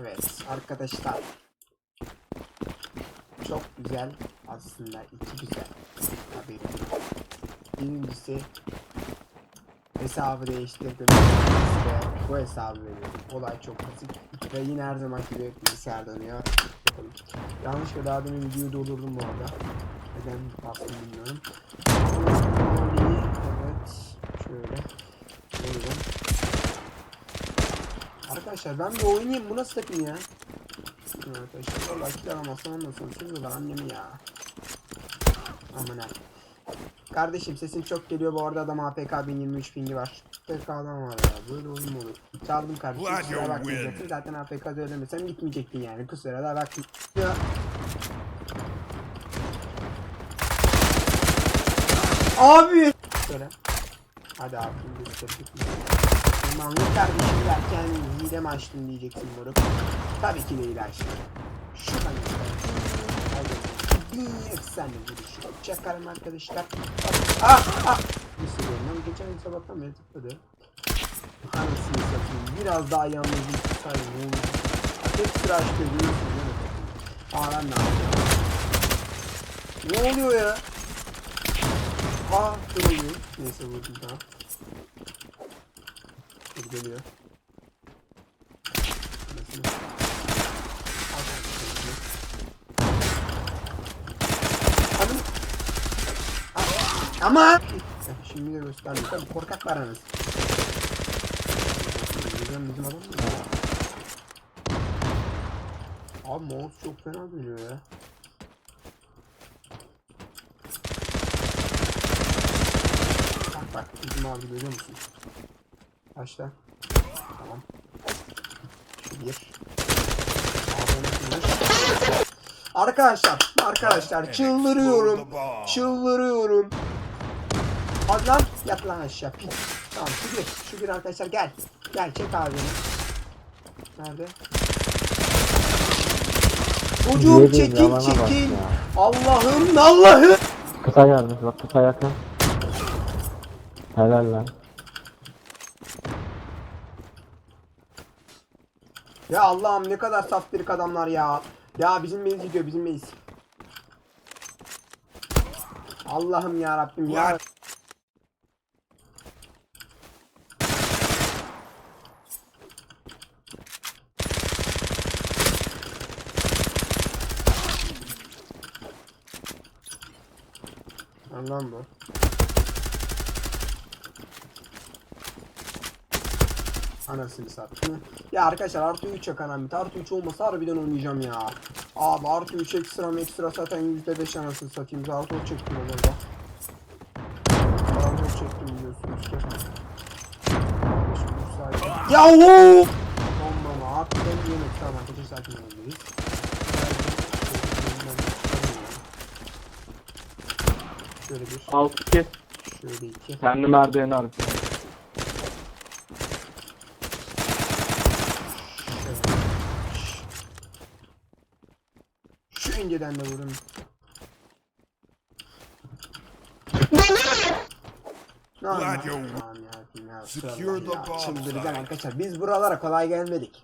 Evet arkadaşlar. Çok güzel aslında iki güzel haberim. Birincisi hesabı değiştirdim. Size bu hesabı veriyorum. Olay çok basit. Ve yine her zaman gibi bilgisayar dönüyor. Yanlışlıkla daha demin videoyu doldurdum bu arada. Neden bastım bilmiyorum. Evet. Şöyle. Buyurun. Arkadaşlar ben bir oynayayım. Bu nasıl takım ya? Arkadaşlar valla kill alamazsam ondan sonra seviyorlar annemi ya. Aman ha. Kardeşim sesin çok geliyor bu arada adam APK 1023 pingi var. APK adam var ya böyle oyun mu olur? Çaldım kardeşim kusura bakmayacaksın zaten APK söylemesem gitmeyecektin yani kusura da bak. Ya. Abi! Şöyle. Hadi abi şimdi gösterdik. Manlık kardeşim derken hile mi açtın diyeceksin moruk. Tabii ki de hile açtım. Şuradan. Bir efsane vuruş. Çakarım arkadaşlar. Ah ah. Bir sürüyorum lan. Geçen gün sabahtan beri tıkladı. Anasını satayım. Biraz daha yalnız bir tutsaydım ne olur. Hep sıra açtı değil mi? Aa ne yapıyorum? Ne oluyor ya? Aa kırılıyor. Neyse vurdum tamam. Dur geliyor. A- Ama. Şimdi de gösterdim. Tabii korkaklar anasını. Bizim bizim adam mı? Abi mouse çok fena dönüyor ya. Bak bak bizim abi görüyor musun? Başla. Tamam. Şu bir. Arkadaşlar, arkadaşlar çıldırıyorum. Çıldırıyorum. Hadi lan yat lan aşağı. Tamam şu bir, şu bir arkadaşlar gel. Gel çek abi beni. Nerede? Çocuğum çekil. ya. Allah'ım Allah'ım. Kısa gelmiş bak kısa yakın. Helal lan. Ya Allah'ım ne kadar saftirik adamlar ya. Ya bizim meyiz gidiyor bizim meyiz. Allah'ım ya Rabbim ya. Allah'ım bu. Anasını sattı. Ya arkadaşlar artı 3 yakan Ahmet. Artı 3 olmasa harbiden oynayacağım ya. Abi artı 3 ekstra ekstra zaten %5 anasını satayım. 3 çektim orada. Artı 3 çektim biliyorsunuz ki. Kardeşim, müsait. Ya ooo! Bomba mı? Artı ben yemek tamam arkadaşlar sakin olmalıyız. Şöyle bir, Alt kes. şöyle iki. Kendi merdiveni arıyor. Şu inceden de vurun. Yarabbim ya, Secure kusura the bakma ya, bomb Çıldıracağım site. arkadaşlar. Biz buralara kolay gelmedik.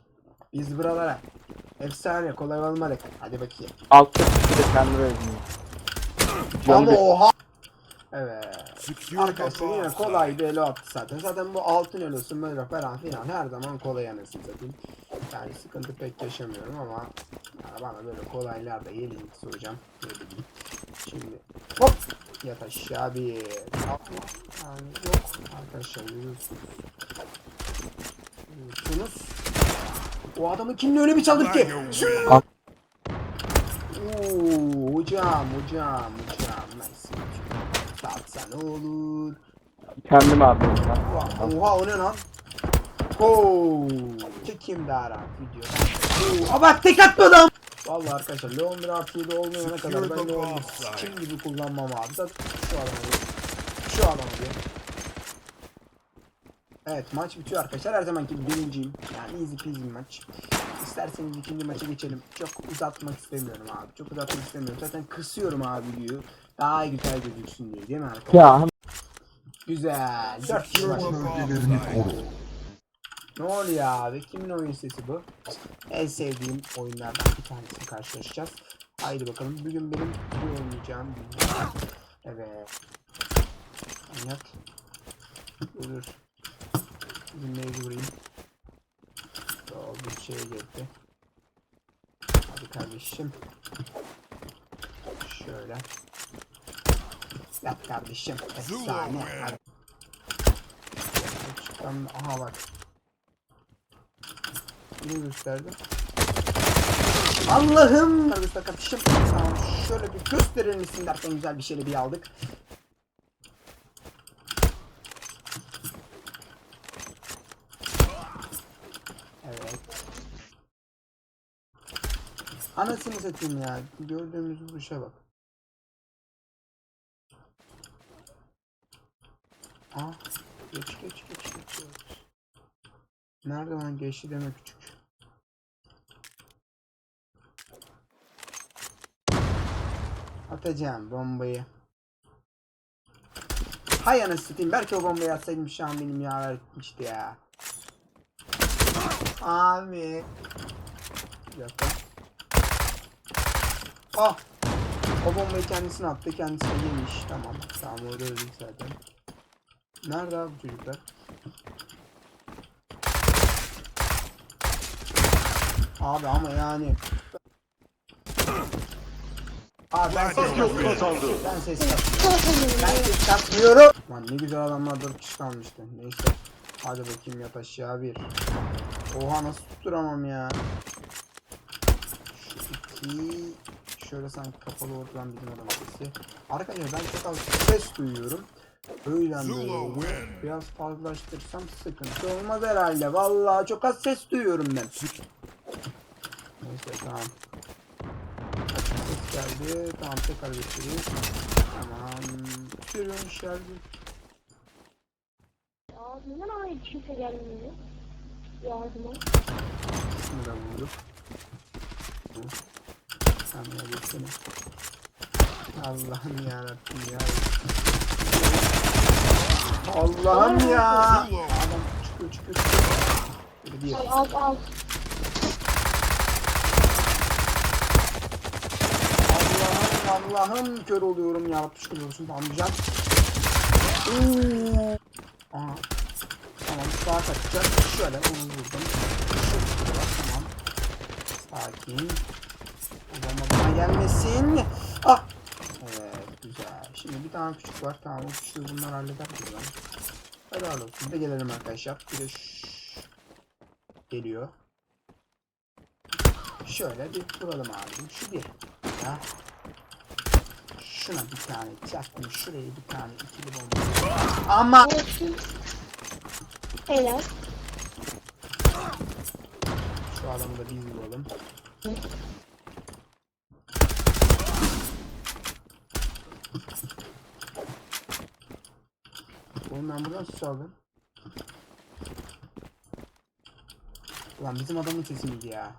Biz buralara efsane kolay olmadık. Hadi bakayım. Alt kes bir de kendi. Ama oha. Evet. Arkadaşlar yine kolay bir elo attı zaten. Zaten bu altın elosu böyle falan filan her zaman kolay anasını satayım. Yani sıkıntı pek yaşamıyorum ama bana böyle kolaylar da gelince soracağım. Ne bileyim. Şimdi hop yat aşağı bir yani yok arkadaşlar. Görüyorsunuz. O adamın kimle öyle bir çaldık ki? Glad you Oo, hocam hocam hocam olur. Kendi merdiveni. Oha, oha o ne lan? Oo, çekeyim daha rahat video. Oo, tek attı adam. Vallahi arkadaşlar Leon 1 artı 7 olmayana kadar ben Leon'u kim gibi kullanmam abi. Zaten şu adamı. Şu adamı bir. Evet maç bitiyor arkadaşlar. Her zamanki gibi birinciyim. Yani easy peasy maç. İsterseniz ikinci maça geçelim. Çok uzatmak istemiyorum abi. Çok uzatmak istemiyorum. Zaten kısıyorum abi videoyu. Daha güzel gözüksün diye değil mi arkadaşlar? Ya Güzel. 4 kişi Secure var. the bomb site. Ne oluyor abi? Kimin oyun sesi bu? En sevdiğim oyunlardan bir tanesini karşılaşacağız. Haydi bakalım. Bugün benim bu oynayacağım dünya. Evet. Anlat. Dur. Dinleyici vurayım. Oldu bir şey geldi. Hadi kardeşim. Şöyle. Yap kardeşim. Efsane. Çıkan, aha bak. Ne gösterdi? Allah'ım! Kardeşler kardeşim. Tamam şöyle bir gösterir misin derken güzel bir şeyle bir aldık. Evet. Anasını satayım ya. Gördüğümüz bu işe bak. Ah. Geç geç geç geç. Nerede lan geçti deme küçük. Atacağım bombayı. Hay anasını satayım. Belki o bombayı atsaydım şu an benim yağlar gitmişti ya. Abi. Bir dakika. Ah. O bombayı kendisine attı. Kendisi de yemiş. Tamam. Tamam orada öldük zaten. Nerede abi çocuklar? Abi ama yani. Abi ben ses kazandı. Ben ses kasmıyorum. Ben ses kasmıyorum. Lan ne güzel adamlar 4 kişi kalmıştı. Neyse. Hadi bakayım yat aşağı bir. Oha nasıl tutturamam ya. Şu iki. Şöyle sanki kapalı ortadan bizim adam sesi. Arkadaşlar ben çok az ses duyuyorum. Oluyor. win. Biraz fazlaştırsam sıkıntı olmaz herhalde. Vallahi çok az ses duyuyorum ben. Neyse tamam. Ses geldi. Tamam tekrar göstereyim. Tamam. Sürün şarjı. Ya neden ait kimse gelmiyor? Yardıma. Şunu da vurduk. Tamam ya geçsene. Allah'ım yarabbim ya. Allah'ım ya. Al al al. Allah'ım Allah'ım kör oluyorum ya. Şükür olsun amcam. Aha. Tamam sağa kaçacak. Şöyle onu vurdum. Şöyle tamam. Sakin. Adama bana gelmesin. Ah. Şimdi bir tane küçük var. Tamam o küçüğü bunlar halleder buradan. Helal olsun. Bir de gelelim arkadaşlar. Bir de. Geliyor. Şöyle bir vuralım abim. Şu bir. Ya. Şuna bir tane çaktım. Şuraya bir tane ikili bomba. Ama. Helal. şu adamı da biz vuralım. Oğlum ben buradan sus aldım. Ulan bizim adamın sesi miydi ya?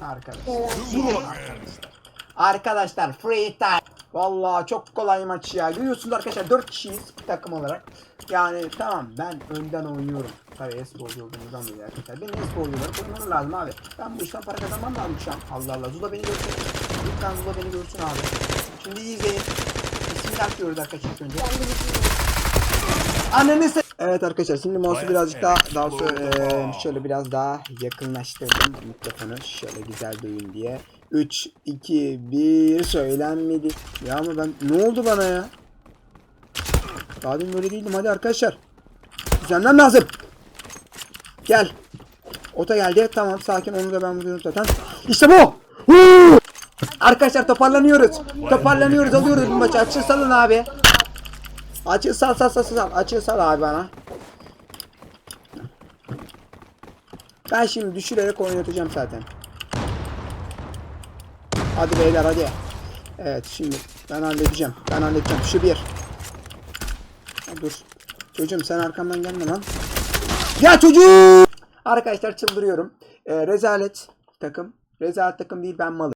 Arkadaşlar. Arkadaşlar free time. Vallahi çok kolay maç ya. Görüyorsunuz arkadaşlar 4 kişiyiz bir takım olarak. Yani tamam ben önden oynuyorum. Tabii e-sporcu olduğumuzdan dolayı arkadaşlar. Benim e-sporcuları koymaları lazım abi. Ben bu işten para kazanmam lazım şu an. Allah Allah. Zula beni görsün. Lütfen Zula beni görsün abi. Şimdi izleyin. Bismillah diyoruz arkadaşlar ilk önce. Ben. Anneni se- Evet arkadaşlar şimdi mouse'u birazcık daha daha sonra eee, şöyle biraz daha yakınlaştırdım mikrofonu şöyle güzel duyun diye. 3 2 1 söylenmedi. Ya ama ben ne oldu bana ya? Daha demin böyle değildim hadi arkadaşlar. Düzenlem lazım. Gel. Ota geldi. Tamam sakin onu da ben vuruyorum zaten. İşte bu. Huu! Arkadaşlar toparlanıyoruz. Toparlanıyoruz alıyoruz bu maçı. Açın salın abi. Açığı sal sal sal sal. Açığı sal abi bana. Ben şimdi düşürerek oynatacağım zaten. Hadi beyler hadi. Evet şimdi ben halledeceğim. Ben halledeceğim. Şu bir. Dur. Çocuğum sen arkamdan gelme lan. Ya çocuğum. Arkadaşlar çıldırıyorum. Ee, rezalet takım. Rezalet takım değil ben malım.